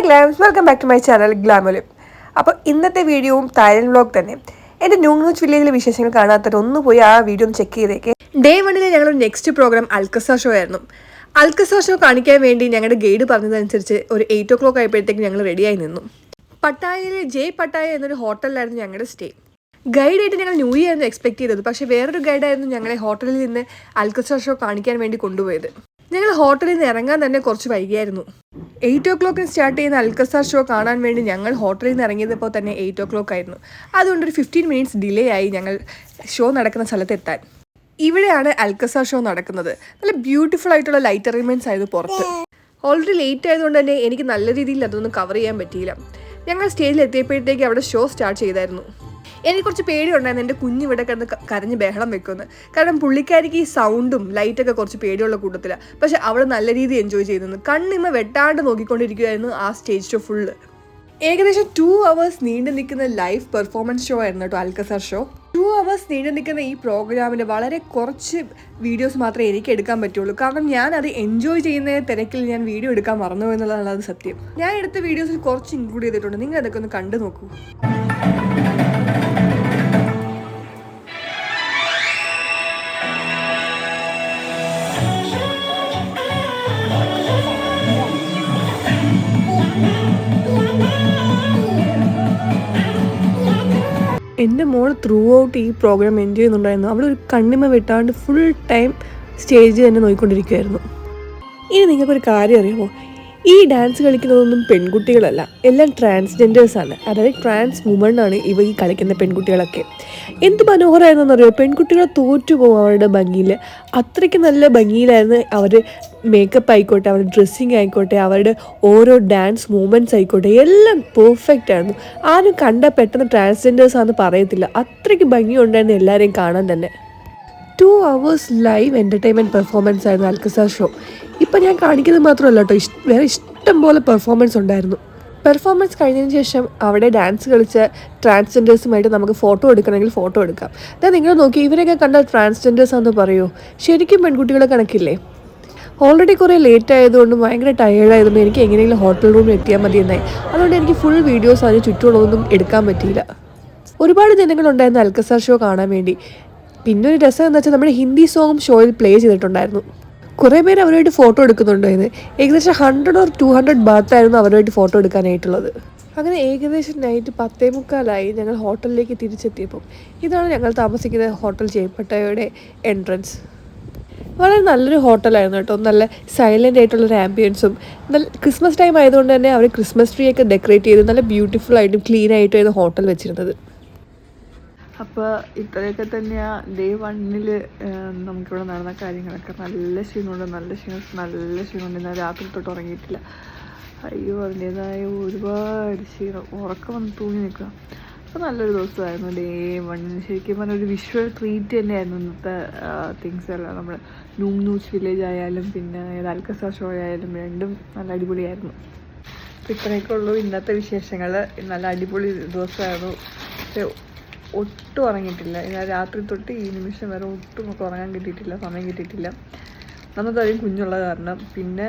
Hi glams welcome back to my channel ഗ്ലാമലും അപ്പോൾ ഇന്നത്തെ വീഡിയോയും തായ്ലൻഡ് വ്ളോഗ് തന്നെ. എന്റെ ന്യൂനൂച്ച് വില്ലേജിലെ വിശേഷങ്ങൾ കാണാത്തവർ ഒന്ന് പോയി ആ വീഡിയോ ഒന്ന് ചെക്ക് ചെയ്തേക്ക്. ഡേ വണ്ണിലെ ഞങ്ങളുടെ നെക്സ്റ്റ് പ്രോഗ്രാം അൽക്കസ ഷോ ആയിരുന്നു. അൽക്കസ ഷോ കാണിക്കാൻ വേണ്ടി ഞങ്ങളുടെ ഗൈഡ് പറഞ്ഞതനുസരിച്ച് ഒരു എയ്റ്റ് ഒ ക്ലോക്ക് ആയപ്പോഴത്തേക്ക് ഞങ്ങൾ റെഡിയായി നിന്നു. പട്ടായയിലെ ജെ പട്ടായ എന്നൊരു ഹോട്ടലിലായിരുന്നു ഞങ്ങളുടെ സ്റ്റേ ഗൈഡായിട്ട് ഞങ്ങൾ ന്യൂ ഇയർ ആയിരുന്നു എക്സ്പെക്ട് ചെയ്തത്. പക്ഷേ വേറൊരു ഗൈഡായിരുന്നു ഞങ്ങളെ ഹോട്ടലിൽ നിന്ന് അൽക്കസ ഷോ കാണിക്കാൻ വേണ്ടി കൊണ്ടുപോയത്. ഞങ്ങൾ ഹോട്ടലിൽ നിന്ന് ഇറങ്ങാൻ തന്നെ കുറച്ച് വൈകിയായിരുന്നു. എയ്റ്റ് ഒ ക്ലോക്കിന് സ്റ്റാർട്ട് ചെയ്യുന്ന അൽക്കസാർ ഷോ കാണാൻ വേണ്ടി ഞങ്ങൾ ഹോട്ടലിൽ നിന്ന് ഇറങ്ങിയപ്പോൾ തന്നെ എയ്റ്റ് ഒ ക്ലോക്ക് ആയിരുന്നു. അതുകൊണ്ട് ഒരു ഫിഫ്റ്റീൻ മിനിറ്റ്സ് ഡിലേ ആയി ഞങ്ങൾ ഷോ നടക്കുന്ന സ്ഥലത്ത് എത്താൻ. ഇവിടെയാണ് അൽക്കസാർ ഷോ നടക്കുന്നത്. നല്ല ബ്യൂട്ടിഫുൾ ആയിട്ടുള്ള ലൈറ്റ് അറേഞ്ച്മെന്റ്സ് ആയിരുന്നു പുറത്ത്. ഓൾറെഡി ലേറ്റ് ആയതുകൊണ്ട് തന്നെ എനിക്ക് നല്ല രീതിയിൽ അതൊന്നും കവർ ചെയ്യാൻ പറ്റിയില്ല. ഞങ്ങൾ സ്റ്റേജിൽ എത്തിയപ്പോഴത്തേക്ക് അവിടെ ഷോ സ്റ്റാർട്ട് ചെയ്തായിരുന്നു. എനിക്ക് കുറച്ച് പേടിയുണ്ടായിരുന്നു എന്റെ കുഞ്ഞ് ഇവിടെ കിടന്ന് കരഞ്ഞ് ബഹളം വെക്കുമെന്ന്. കാരണം പുള്ളിക്കാരിക്ക് ഈ സൗണ്ടും ലൈറ്റൊക്കെ കുറച്ച് പേടിയുള്ള കൂട്ടത്തിലാണ് പക്ഷെ അവൾ നല്ല രീതിയിൽ എൻജോയ് ചെയ്യുന്നു കണ്ണിമ്മ വെട്ടാണ്ട് നോക്കിക്കൊണ്ടിരിക്കുകയായിരുന്നു ആ സ്റ്റേജ് ഷോ ഫുള്ള് ഏകദേശം ടു അവേഴ്സ് നീണ്ടു നിൽക്കുന്ന ലൈവ് പെർഫോമൻസ് ഷോ ആയിരുന്നു കേട്ടോ അൽക്കസർ ഷോ ടു അവേഴ്സ് നീണ്ടു നിൽക്കുന്ന ഈ പ്രോഗ്രാമിന് വളരെ കുറച്ച് വീഡിയോസ് മാത്രമേ എനിക്ക് എടുക്കാൻ പറ്റുള്ളൂ. കാരണം ഞാൻ അത് എൻജോയ് ചെയ്യുന്ന തിരക്കിൽ ഞാൻ വീഡിയോ എടുക്കാൻ മറന്നു എന്നുള്ളതാണ് അത് സത്യം. ഞാൻ എടുത്ത വീഡിയോസിൽ കുറച്ച് ഇൻക്ലൂഡ് ചെയ്തിട്ടുണ്ട്. നിങ്ങൾ അതൊക്കെ ഒന്ന് കണ്ടു നോക്കൂ. എന്റെ മോൾ ത്രൂ ഔട്ട് ഈ പ്രോഗ്രാം എൻജോയ് ചെയ്യുന്നുണ്ടായിരുന്നു അവളൊരു കണ്ണിമ വെട്ടാണ്ട് ഫുൾ ടൈം സ്റ്റേജ് തന്നെ നോക്കിക്കൊണ്ടിരിക്കുമായിരുന്നു ഇനി നിങ്ങൾക്കൊരു കാര്യം അറിയാമോ? ഈ ഡാൻസ് കളിക്കുന്നതൊന്നും പെൺകുട്ടികളല്ല. എല്ലാം ട്രാൻസ്ജെൻഡേഴ്സാണ് അതായത് ട്രാൻസ് വുമൺ ആണ് ഇവ ഈ കളിക്കുന്ന പെൺകുട്ടികളൊക്കെ. എന്ത് മനോഹരമായിരുന്നെന്നറിയോ പെൺകുട്ടികൾ തോറ്റു പോകും അവരുടെ ഭംഗിയിൽ അത്രയ്ക്ക് നല്ല ഭംഗിയിലായിരുന്നു അവർ മേക്കപ്പ് ആയിക്കോട്ടെ അവരുടെ ഡ്രസ്സിങ് ആയിക്കോട്ടെ അവരുടെ ഓരോ ഡാൻസ് മൂവ്മെന്റ്സ് ആയിക്കോട്ടെ എല്ലാം പെർഫെക്റ്റ് ആയിരുന്നു. ആരും കണ്ട പെട്ടെന്ന് ട്രാൻസ്ജെൻഡേഴ്സ് ആണെന്ന് പറയത്തില്ല. അത്രയ്ക്ക് ഭംഗിയുണ്ടായിരുന്നു എല്ലാവരെയും കാണാൻ തന്നെ. Two hours live entertainment performance ആയിരുന്നു അൽക്കസാർ ഷോ ഇപ്പം ഞാൻ കാണിക്കുന്നത് മാത്രമല്ല കേട്ടോ ഇഷ്ട വേറെ ഇഷ്ടം പോലെ പെർഫോമൻസ് ഉണ്ടായിരുന്നു. പെർഫോമൻസ് കഴിഞ്ഞതിന് ശേഷം അവിടെ ഡാൻസ് കളിച്ച ട്രാൻസ്ജെൻഡേഴ്സുമായിട്ട് നമുക്ക് ഫോട്ടോ എടുക്കണമെങ്കിൽ ഫോട്ടോ എടുക്കാം. ഞാൻ നിങ്ങൾ നോക്കി ഇവരെയൊക്കെ കണ്ട ട്രാൻസ്ജെൻഡേഴ്സ് ആണെന്ന് പറയുമോ ശരിക്കും പെൺകുട്ടികളെ കണക്കില്ലേ? ഓൾറെഡി കുറേ ലേറ്റ് ആയതുകൊണ്ട് ഭയങ്കര ടയേർഡ് ആയതുകൊണ്ട് എനിക്ക് എങ്ങനെയെങ്കിലും ഹോട്ടൽ റൂമിൽ എത്തിയാൽ മതി എന്നായി. അതുകൊണ്ട് എനിക്ക് ഫുൾ വീഡിയോസ് അതിന് ചുറ്റുമുള്ളതൊന്നും എടുക്കാൻ പറ്റിയില്ല. ഒരുപാട് ജനങ്ങളുണ്ടായിരുന്നു അൽക്കസാർ ഷോ കാണാൻ വേണ്ടി. പിന്നെ ഒരു രസം എന്ന് വെച്ചാൽ നമ്മുടെ ഹിന്ദി സോങ്ങും ഷോയിൽ പ്ലേ ചെയ്തിട്ടുണ്ടായിരുന്നു. കുറേ പേര് അവരുമായിട്ട് ഫോട്ടോ എടുക്കുന്നുണ്ടായിരുന്നു. ഏകദേശം ഹൺഡ്രഡ് ഓർ ടു ഹൺഡ്രഡ് ബാത്തായിരുന്നു അവരുമായിട്ട് ഫോട്ടോ എടുക്കാനായിട്ടുള്ളത്. അങ്ങനെ ഏകദേശം നൈറ്റ് പത്തേ മുക്കാലായി ഞങ്ങൾ ഹോട്ടലിലേക്ക് തിരിച്ചെത്തിയപ്പോൾ ഇതാണ് ഞങ്ങൾ താമസിക്കുന്ന ഹോട്ടൽ ചെയ്യപ്പെട്ടയുടെ എൻട്രൻസ് വളരെ നല്ലൊരു ഹോട്ടലായിരുന്നു കേട്ടോ. നല്ല സൈലന്റ് ആയിട്ടുള്ളൊരു ആംബിയൻസും നല്ല ക്രിസ്മസ് ടൈം ആയതുകൊണ്ട് തന്നെ അവർ ക്രിസ്മസ് ട്രീ ഒക്കെ ഡെക്കറേറ്റ് ചെയ്ത് നല്ല ബ്യൂട്ടിഫുൾ ആയിട്ടും ക്ലീൻ ആയിട്ടും ഹോട്ടൽ വെച്ചിരുന്നത്. അപ്പോൾ ഇത്രയൊക്കെ തന്നെയാണ് ഡേ വണ്ണിൽ നമുക്കിവിടെ നടന്ന കാര്യങ്ങളൊക്കെ നല്ല ക്ഷീണമുണ്ട്. നല്ല ക്ഷീണം നല്ല ക്ഷീണമുണ്ട്. ഞാൻ രാത്രി തൊട്ട് ഉറങ്ങിയിട്ടില്ല. അയ്യോ അതിന്റേതായ ഒരുപാട് ക്ഷീണം. ഉറക്കം വന്ന് തൂങ്ങി നിൽക്കുക. അപ്പോൾ നല്ലൊരു ദിവസമായിരുന്നു ഡേ വണ്ണിന് ശരിക്കും പറഞ്ഞാൽ ഒരു വിഷ്വൽ ട്രീറ്റ് തന്നെയായിരുന്നു ഇന്നത്തെ തിങ്സ് എല്ലാം. നമ്മൾ ലൂം നൂച്ച് വില്ലേജ് ആയാലും പിന്നെ അൽക്കസ ഷോ ആയാലും രണ്ടും നല്ല അടിപൊളിയായിരുന്നു. അപ്പോൾ ഇത്രയൊക്കെ ഉള്ളൂ ഇന്നത്തെ വിശേഷങ്ങൾ നല്ല അടിപൊളി ദിവസമായിരുന്നു. പക്ഷേ ഒട്ടും ഉറങ്ങിയിട്ടില്ല. ഞാൻ രാത്രി തൊട്ട് ഈ നിമിഷം വരെ ഒട്ടും നമുക്ക് ഉറങ്ങാൻ കിട്ടിയിട്ടില്ല സമയം കിട്ടിയിട്ടില്ല. നമുക്കധികം കുഞ്ഞുള്ള കാരണം. പിന്നെ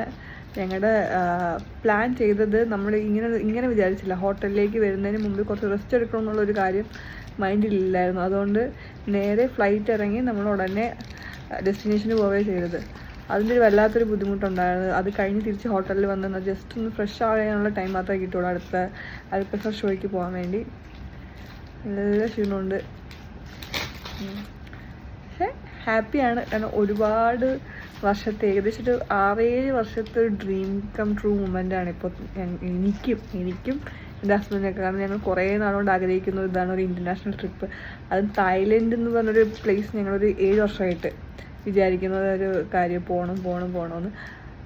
ഞങ്ങളുടെ പ്ലാൻ ചെയ്തത് നമ്മൾ ഇങ്ങനെ ഇങ്ങനെ വിചാരിച്ചില്ല. ഹോട്ടലിലേക്ക് വരുന്നതിന് മുമ്പ് കുറച്ച് റെസ്റ്റ് എടുക്കണം എന്നുള്ളൊരു കാര്യം മൈൻഡിലില്ലായിരുന്നു അതുകൊണ്ട് നേരെ ഫ്ലൈറ്റ് ഇറങ്ങി നമ്മൾ ഉടനെ ഡെസ്റ്റിനേഷന് പോവുകയാണ് ചെയ്തത്. അതിന്റെ ഒരു വല്ലാത്തൊരു ബുദ്ധിമുട്ടുണ്ടായിരുന്നു. അത് കഴിഞ്ഞ് തിരിച്ച് ഹോട്ടലിൽ വന്ന് ജസ്റ്റ് ഒന്ന് ഫ്രഷ് ആകാനുള്ള ടൈം മാത്രമേ കിട്ടുള്ളൂ അടുത്ത അടുത്ത ഷോയ്ക്ക് പോകാൻ വേണ്ടി. നല്ല ക്ഷീണമുണ്ട്. പക്ഷേ ഹാപ്പിയാണ് കാരണം ഒരുപാട് വർഷത്തെ ഏകദേശം ഒരു ആറേഴ് വർഷത്തെ ഒരു ഡ്രീം കം ട്രൂ മൂമെന്റ് ആണ് ഇപ്പോൾ എനിക്കും എനിക്കും എന്റെ ഹസ്ബൻഡിനൊക്കെ കാരണം ഞങ്ങൾ കുറേ നാളുകൊണ്ട് ആഗ്രഹിക്കുന്ന ഇതാണ് ഒരു ഇന്റർനാഷണൽ ട്രിപ്പ് അത് തായ്ലൻഡ് എന്ന് പറഞ്ഞൊരു പ്ലേസ് ഞങ്ങളൊരു ഏഴ് വർഷമായിട്ട് വിചാരിക്കുന്ന ഒരു കാര്യം പോകണം പോകണം പോകണമെന്ന്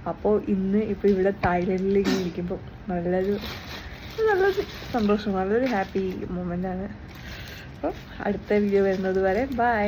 അപ്പോൾ ഇന്ന് ഇപ്പോൾ ഇവിടെ തായ്ലൻഡിലേക്ക് ഇരിക്കുമ്പോൾ നല്ലൊരു നല്ലൊരു സന്തോഷം. നല്ലൊരു ഹാപ്പി ആണ് അപ്പോൾ അടുത്ത വീഡിയോ വരുന്നത് വരെ ബൈ